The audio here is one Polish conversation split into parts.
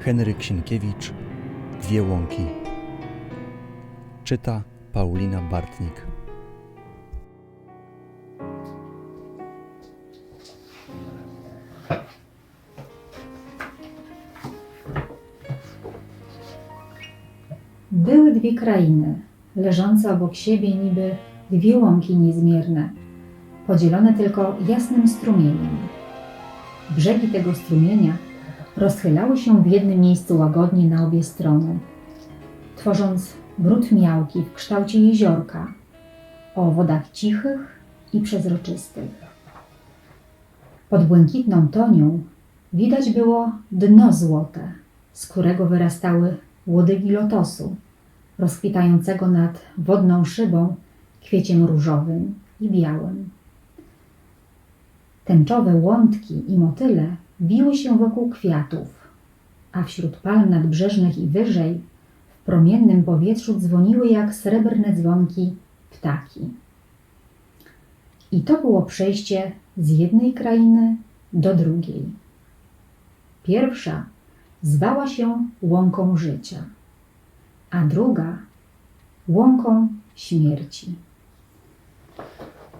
Henryk Sienkiewicz Dwie łąki Czyta Paulina Bartnik Były dwie krainy, leżące obok siebie niby dwie łąki niezmierne, podzielone tylko jasnym strumieniem. Brzegi tego strumienia rozchylały się w jednym miejscu łagodnie na obie strony, tworząc brud miałki w kształcie jeziorka o wodach cichych i przezroczystych. Pod błękitną tonią widać było dno złote, z którego wyrastały łodygi lotosu, rozkwitającego nad wodną szybą kwieciem różowym i białym. Tęczowe łątki i motyle biły się wokół kwiatów, a wśród palm nadbrzeżnych i wyżej w promiennym powietrzu dzwoniły jak srebrne dzwonki ptaki. I to było przejście z jednej krainy do drugiej. Pierwsza zwała się łąką życia, a druga łąką śmierci.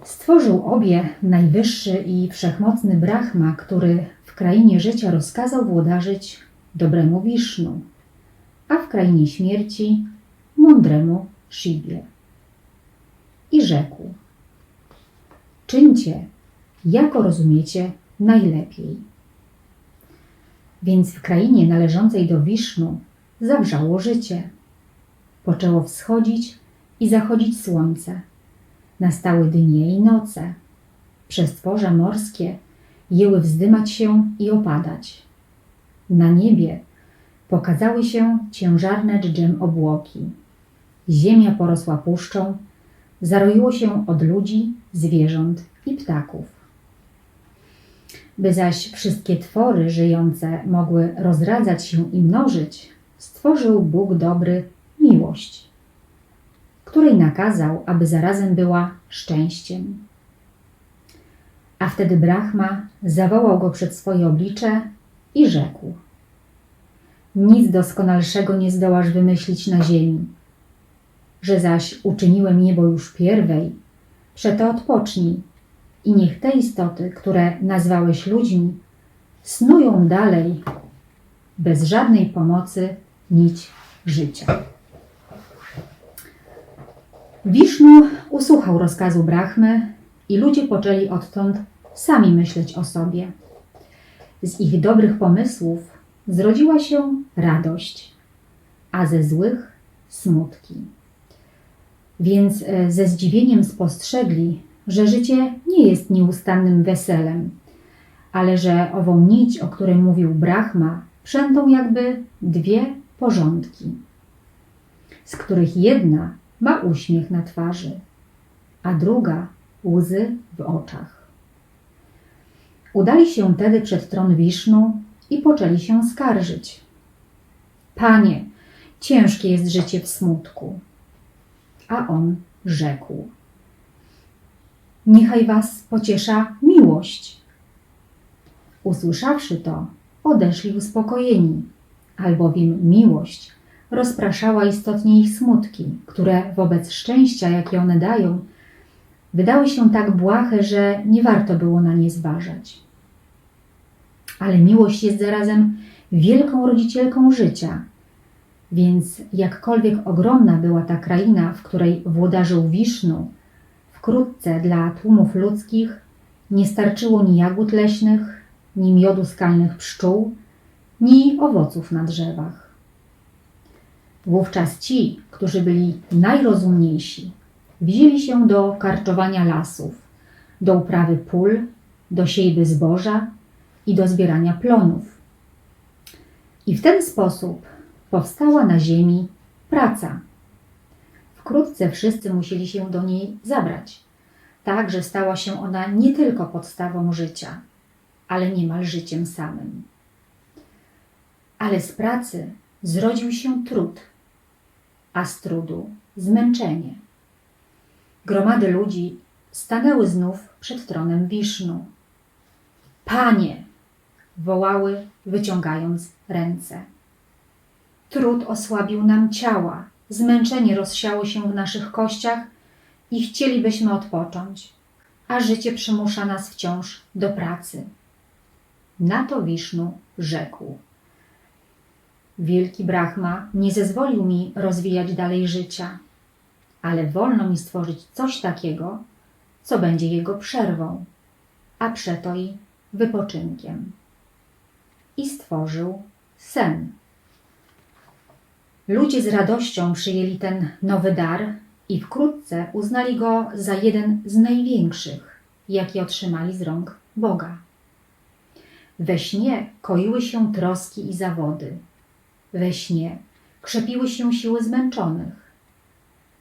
Stworzył obie najwyższy i wszechmocny Brahma, który w krainie życia rozkazał włodarzyć dobremu Wisznu, a w krainie śmierci mądremu Shibie. I rzekł: Czyńcie, jako rozumiecie najlepiej. Więc w krainie należącej do Wisznu zawrzało życie. Poczęło wschodzić i zachodzić słońce. Nastały dnie i noce. Przestworza morskie jęły wzdymać się i opadać. Na niebie pokazały się ciężarne dżdżem obłoki. Ziemia porosła puszczą, zaroiło się od ludzi, zwierząt i ptaków by zaś wszystkie twory żyjące mogły rozradzać się i mnożyć, stworzył Bóg dobry miłość, której nakazał, aby zarazem była szczęściem. A wtedy Brahma zawołał go przed swoje oblicze i rzekł: Nic doskonalszego nie zdołasz wymyślić na ziemi. Że zaś uczyniłem niebo już pierwej, przeto odpocznij i niech te istoty, które nazwałeś ludźmi, snują dalej bez żadnej pomocy nić życia. Wisznu usłuchał rozkazu Brahmy i ludzie poczęli odtąd sami myśleć o sobie. Z ich dobrych pomysłów zrodziła się radość, a ze złych smutki. Więc e, ze zdziwieniem spostrzegli, że życie nie jest nieustannym weselem, ale że ową nić, o której mówił Brahma, przędą jakby dwie porządki, z których jedna ma uśmiech na twarzy, a druga łzy w oczach. Udali się tedy przed tron Wisznu i poczęli się skarżyć. Panie, ciężkie jest życie w smutku. A on rzekł niechaj was pociesza miłość. Usłyszawszy to, odeszli uspokojeni, albowiem miłość rozpraszała istotnie ich smutki, które wobec szczęścia, jakie one dają, wydały się tak błahe, że nie warto było na nie zważać. Ale miłość jest zarazem wielką rodzicielką życia, więc jakkolwiek ogromna była ta kraina, w której włodarzył Wisznu, Wkrótce dla tłumów ludzkich nie starczyło ni jagód leśnych, ni miodu skalnych pszczół, ni owoców na drzewach. Wówczas ci, którzy byli najrozumniejsi, wzięli się do karczowania lasów, do uprawy pól, do siejby zboża i do zbierania plonów. I w ten sposób powstała na ziemi praca Wkrótce wszyscy musieli się do niej zabrać, tak że stała się ona nie tylko podstawą życia, ale niemal życiem samym. Ale z pracy zrodził się trud, a z trudu zmęczenie. Gromady ludzi stanęły znów przed tronem Wisznu. Panie! wołały, wyciągając ręce. Trud osłabił nam ciała, zmęczenie rozsiało się w naszych kościach i chcielibyśmy odpocząć, a życie przymusza nas wciąż do pracy. Na to Wisznu rzekł. Wielki Brahma nie zezwolił mi rozwijać dalej życia, ale wolno mi stworzyć coś takiego, co będzie jego przerwą, a przeto i wypoczynkiem. I stworzył sen. Ludzie z radością przyjęli ten nowy dar i wkrótce uznali go za jeden z największych, jaki otrzymali z rąk Boga. We śnie koiły się troski i zawody. We śnie krzepiły się siły zmęczonych.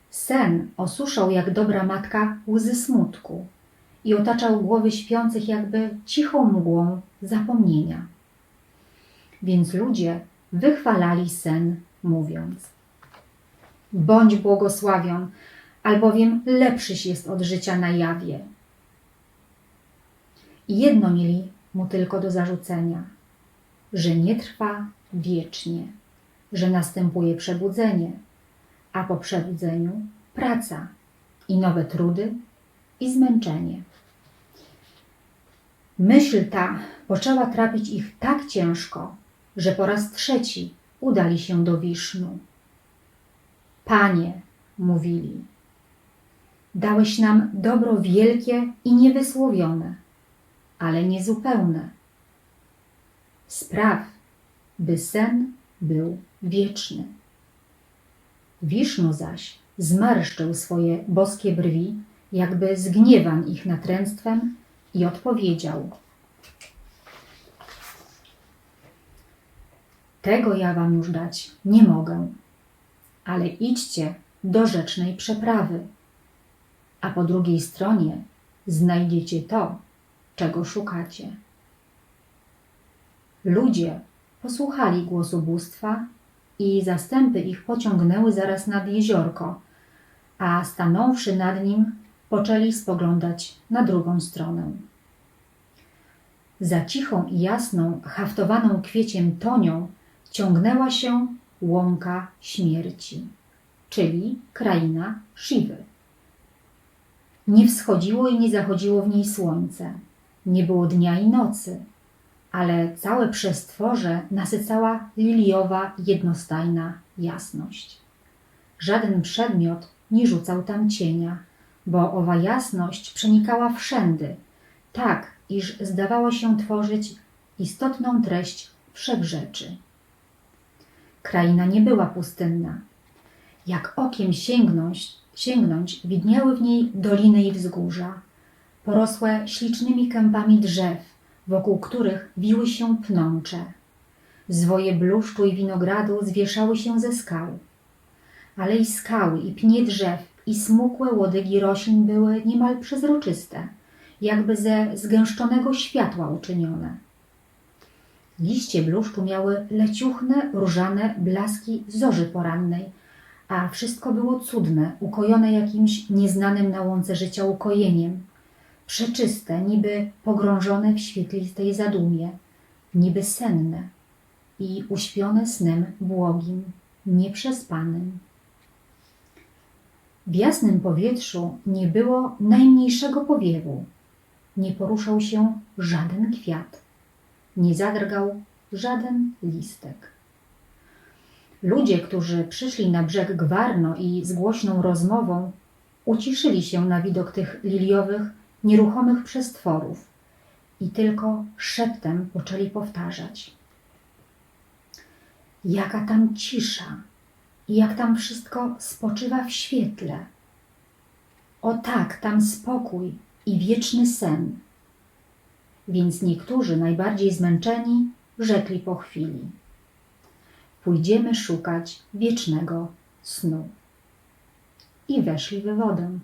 Sen osuszał jak dobra matka łzy smutku i otaczał głowy śpiących jakby cichą mgłą zapomnienia. Więc ludzie wychwalali sen, mówiąc: Bądź błogosławion, albowiem lepszyś jest od życia na jawie. I jedno mieli mu tylko do zarzucenia, że nie trwa wiecznie, że następuje przebudzenie, a po przebudzeniu praca i nowe trudy i zmęczenie. Myśl ta poczęła trapić ich tak ciężko, że po raz trzeci udali się do Wisznu. Panie, mówili, dałeś nam dobro wielkie i niewysłowione, ale niezupełne. Spraw, by sen był wieczny. Wisznu zaś zmarszczył swoje boskie brwi, jakby zgniewan ich natręctwem i odpowiedział. Tego ja wam już dać nie mogę, ale idźcie do rzecznej przeprawy, a po drugiej stronie znajdziecie to, czego szukacie. Ludzie posłuchali głosu bóstwa i zastępy ich pociągnęły zaraz nad jeziorko, a stanąwszy nad nim, poczęli spoglądać na drugą stronę. Za cichą i jasną, haftowaną kwieciem tonią ciągnęła się łąka śmierci, czyli kraina Shiwy. Nie wschodziło i nie zachodziło w niej słońce, nie było dnia i nocy, ale całe przestworze nasycała liliowa, jednostajna jasność. Żaden przedmiot nie rzucał tam cienia, bo owa jasność przenikała wszędy, tak iż zdawało się tworzyć istotną treść wszechrzeczy. Kraina nie była pustynna. Jak okiem sięgnąć, sięgnąć, widniały w niej doliny i wzgórza, porosłe ślicznymi kępami drzew, wokół których wiły się pnącze. Zwoje bluszczu i winogradu zwieszały się ze skał. Ale i skały, i pnie drzew, i smukłe łodygi roślin były niemal przezroczyste, jakby ze zgęszczonego światła uczynione. Liście bluszczu miały leciuchne, różane blaski zorzy porannej, a wszystko było cudne, ukojone jakimś nieznanym na łące życia ukojeniem. Przeczyste, niby pogrążone w świetlistej zadumie, niby senne i uśpione snem błogim, nieprzespanym. W jasnym powietrzu nie było najmniejszego powiewu, nie poruszał się żaden kwiat nie zadrgał żaden listek. Ludzie, którzy przyszli na brzeg Gwarno i z głośną rozmową uciszyli się na widok tych liliowych, nieruchomych przestworów i tylko szeptem poczęli powtarzać. Jaka tam cisza i jak tam wszystko spoczywa w świetle. O tak, tam spokój i wieczny sen więc niektórzy, najbardziej zmęczeni, rzekli po chwili: Pójdziemy szukać wiecznego snu. I weszli we wodę.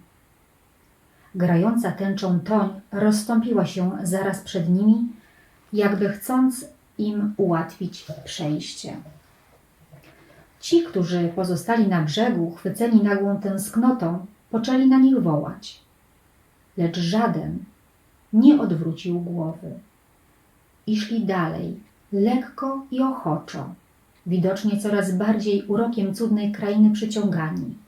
Grająca tęczą toń rozstąpiła się zaraz przed nimi, jakby chcąc im ułatwić przejście. Ci, którzy pozostali na brzegu, chwyceni nagłą tęsknotą, poczęli na nich wołać. Lecz żaden nie odwrócił głowy. I szli dalej, lekko i ochoczo, widocznie coraz bardziej urokiem cudnej krainy przyciągani.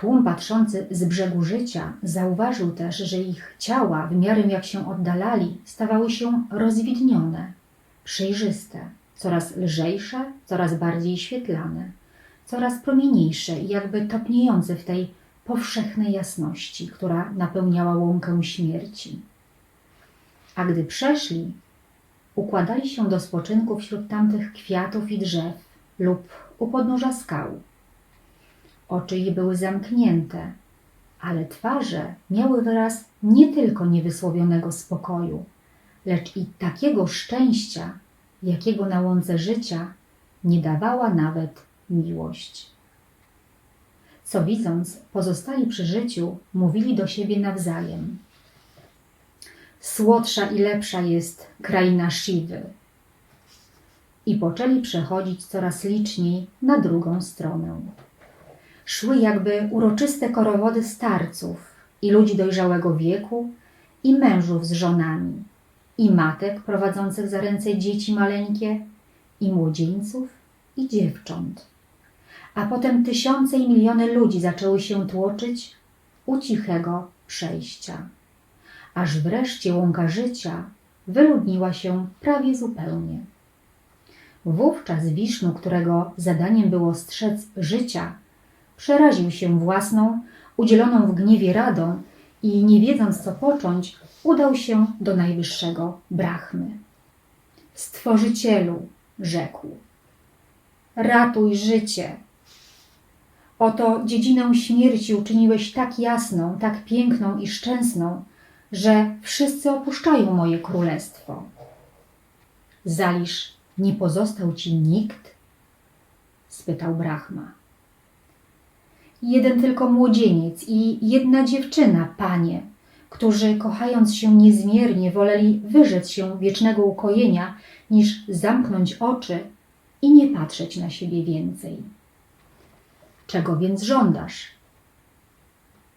Tłum patrzący z brzegu życia zauważył też, że ich ciała, w miarę jak się oddalali, stawały się rozwidnione, przejrzyste, coraz lżejsze, coraz bardziej świetlane, coraz promieniejsze i jakby topniejące w tej powszechnej jasności, która napełniała łąkę śmierci. A gdy przeszli, układali się do spoczynku wśród tamtych kwiatów i drzew lub u podnóża skał. Oczy ich były zamknięte, ale twarze miały wyraz nie tylko niewysłowionego spokoju, lecz i takiego szczęścia, jakiego na łące życia nie dawała nawet miłość. Co widząc, pozostali przy życiu mówili do siebie nawzajem. Słodsza i lepsza jest kraina Siwy. I poczęli przechodzić coraz liczniej na drugą stronę. Szły jakby uroczyste korowody starców i ludzi dojrzałego wieku, i mężów z żonami, i matek prowadzących za ręce dzieci maleńkie, i młodzieńców, i dziewcząt. A potem tysiące i miliony ludzi zaczęły się tłoczyć u cichego przejścia, aż wreszcie łąka życia wyludniła się prawie zupełnie. Wówczas Wisznu, którego zadaniem było strzec życia, przeraził się własną, udzieloną w gniewie radą i nie wiedząc co począć, udał się do najwyższego Brahmy. Stworzycielu, rzekł, ratuj życie. Oto dziedzinę śmierci uczyniłeś tak jasną, tak piękną i szczęsną, że wszyscy opuszczają moje królestwo. Zalisz, nie pozostał ci nikt? spytał Brahma. Jeden tylko młodzieniec i jedna dziewczyna, panie, którzy kochając się niezmiernie woleli wyrzec się wiecznego ukojenia, niż zamknąć oczy i nie patrzeć na siebie więcej. Czego więc żądasz?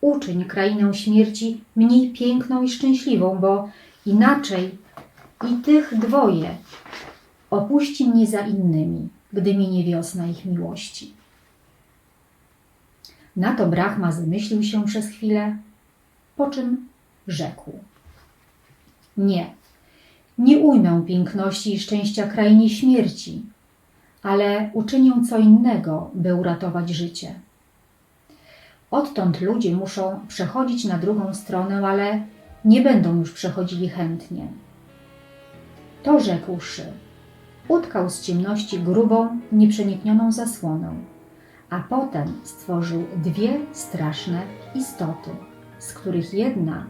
Uczyń krainę śmierci mniej piękną i szczęśliwą, bo inaczej i tych dwoje opuści mnie za innymi, gdy minie wiosna ich miłości. Na to Brahma zamyślił się przez chwilę, po czym rzekł: Nie, nie ujmę piękności i szczęścia krainie śmierci, ale uczynię co innego, by uratować życie. Odtąd ludzie muszą przechodzić na drugą stronę, ale nie będą już przechodzili chętnie. To rzekłszy, utkał z ciemności grubą, nieprzeniknioną zasłonę, a potem stworzył dwie straszne istoty, z których jedna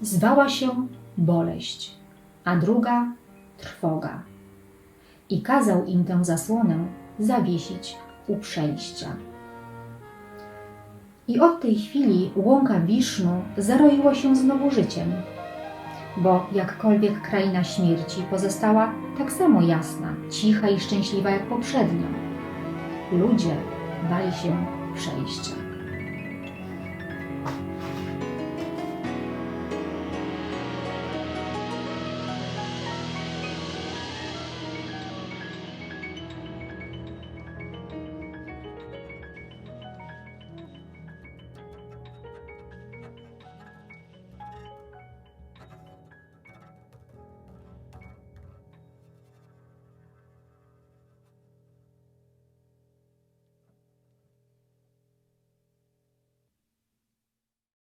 zwała się boleść, a druga trwoga. I kazał im tę zasłonę zawiesić u przejścia. I od tej chwili łąka Wisznu zaroiła się znowu życiem, bo jakkolwiek kraina śmierci pozostała tak samo jasna, cicha i szczęśliwa jak poprzednio. Ludzie bali się przejścia.